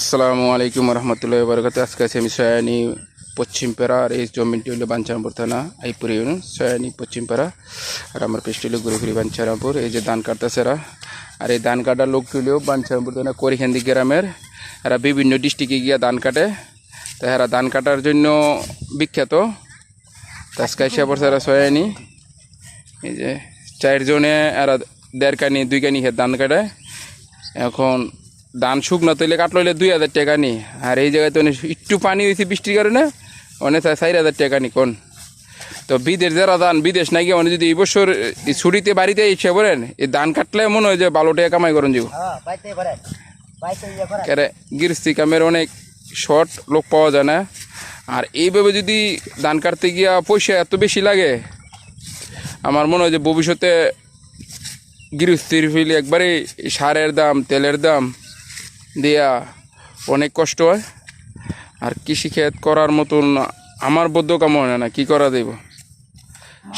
আসসালামু আলাইকুম রহমতুল্লাহ বরকত আজকে আছি আমি সয়ানি পশ্চিম পেরা আর এই জমিনটি হলো বাঞ্ছারামপুর থানা আইপুর ইউনিয়ন, সয়ানি পশ্চিম পেরা আর আমার পেস্ট হলো গুরুগুরি বাঞ্ছারামপুর এই যে ধান কাটতেছে এরা। আর এই ধান কাটার লোকটি হলেও বাঞ্ছারামপুর থানা করিখান্দি গ্রামের। এরা বিভিন্ন ডিস্ট্রিক্টে গিয়ে ধান কাটে। তো এরা ধান কাটার জন্য বিখ্যাত। আজকে এসে পড়ছে এরা সয়ানি। এই যে চারজনে এরা দেড় কানি, দুই কানি ধান কাটে। এখন ধান শুকনো তৈলে কাটলো হইলে দুই হাজার টাকা নি। আর এই জায়গায় তো অনেক একটু পানি হয়েছে বৃষ্টির কারণে অনেক চার হাজার টাকা নি কোন। তো বিদেশ যারা ধান বিদেশ নাকি মানে যদি এই বছর ছুটিতে বাড়িতে এসে পড়েন এই ধান কাটলে মনে হয় যে ভালো টাকা কামাই করেন যাব হ্যাঁ গৃহস্থী কামের অনেক শর্ট লোক পাওয়া যায় না। আর এইভাবে যদি ধান কাটতে গিয়া পয়সা এত বেশি লাগে আমার মনে হয় যে ভবিষ্যতে গৃহস্থির ফিলে একবারে সারের দাম তেলের দাম দিয়া অনেক কষ্ট হয়। আর কৃষি কৃষিক্ষেত করার মতন আমার বদ্ধ কাম হয় না কি করা দেব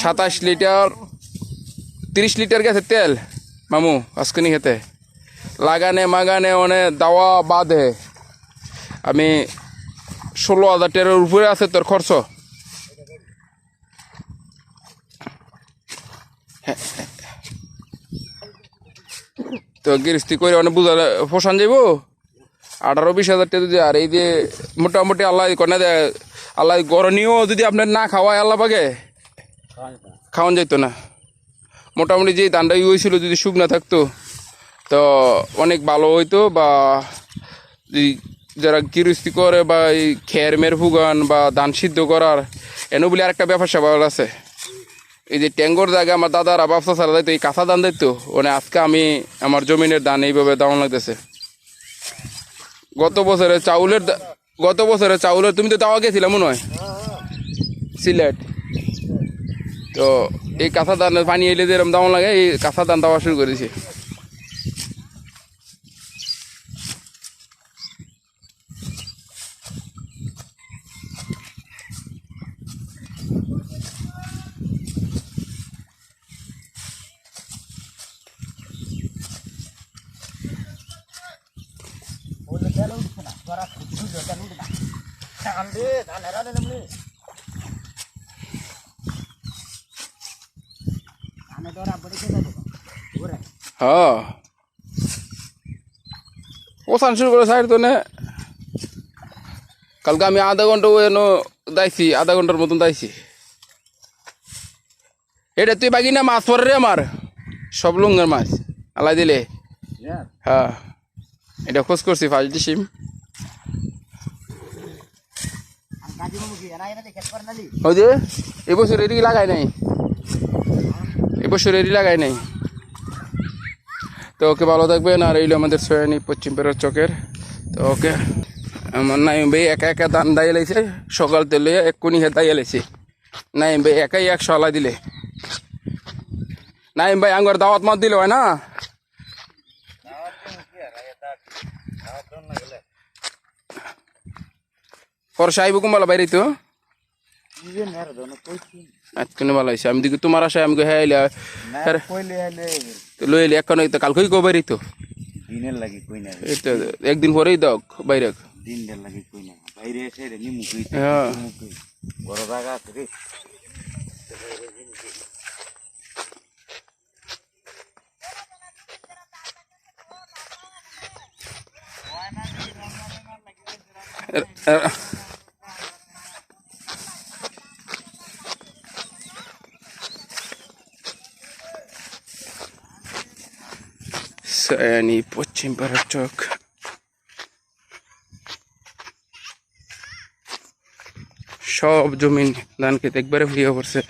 সাতাশ লিটার, তিরিশ লিটার গেছে তেল, মামু, আজকানি খেতে। লাগানে মাগানে অনেক দাওয়া বাঁধে আমি ষোলো হাজার টাকার উপরে আছে তোর খরচ। তো গৃহস্থি করে অনেক বুঝা পোষান যাইব? আঠারো বিশ হাজার টাকা যদি আর এই যে মোটামুটি আল্লাহ কনে দেয় আল্লাহ গরণীয় যদি আপনার না খাওয়ায় আল্লাহ পাকে? খাওয়ান যাইতো না। মোটামুটি যে ধানটা হয়েছিল যদি শুকনা থাকতো, তো অনেক ভালো হইতো বা যারা গৃহস্থী করে বা এই খের মের ফুগান বা ধান সিদ্ধ করার, এনে বলে আরেকটা ব্যাপার স্যাপার আছে। এই যে ট্যাঙ্গর জায়গা আমার দাদারা ব্যবসা ছাড়া দায়িত্ব, এই কাঁচা দান দায়িত্ব মানে আজকে আমি আমার জমিনের দান এইভাবে দাম লাগতেছে। গত বছরে চাউলের গত বছরে চাউলের, তুমি তো দাওয়া গেছিলাম মনে হয়? সিলেট। তো এই কাঁচা ধান পানি এলে যেরকম দাম লাগে, এই কাঁচা ধান দেওয়া শুরু করেছি যাব হ্যাঁ। ওসান শুরু করে সাইড তো নে কালকে আমি আধা ঘণ্টা এনো দাইছি আধা ঘণ্টার মতন দাইছি। এটা তুই বাকি না মাছ পরে রে আমার। সব লুঙ্গের মাছ। আলাই দিলে। হ্যাঁ। এটা খোঁজ করছি ফার্স্ট ডিসিম আর কাজী বাবু কি এরা এরা দেখে করে নালি ওই যে এবছর এদিকে লাগাই নাই। এবছর এদি লাগাই নাই। তো ওকে ভালো থাকবেন, আর এইলো আমাদের সয়ানি পশ্চিম পেরোর চকের। তো ওকে, আমার নাইম ভাই একা একা দান দাইয়ে লাইছে, সকাল তেলে এক কোনি হে দাইয়ে লাইছে। নাইম ভাই একাই একশো আলা দিলে। নাইম ভাই আঙ্গর দাওয়াত মত দিলে হয় না? পর সাহেব কুম্বালা বাইরে তো? আজকে ভালো হয়েছে? আমি দেখি তোমার আশায় আমি হ্যাঁ এলে তো লই এলে এখন তো কালকেই কো বাইরে তো? একদিন পরেই দাও বাইরে হ্যাঁ। মুকুই বড় জায়গা আছে রে সয়ানি পশ্চিম পাড়ার চক সব জমিন ধান খেতে একবারে হইয়া পড়ছে।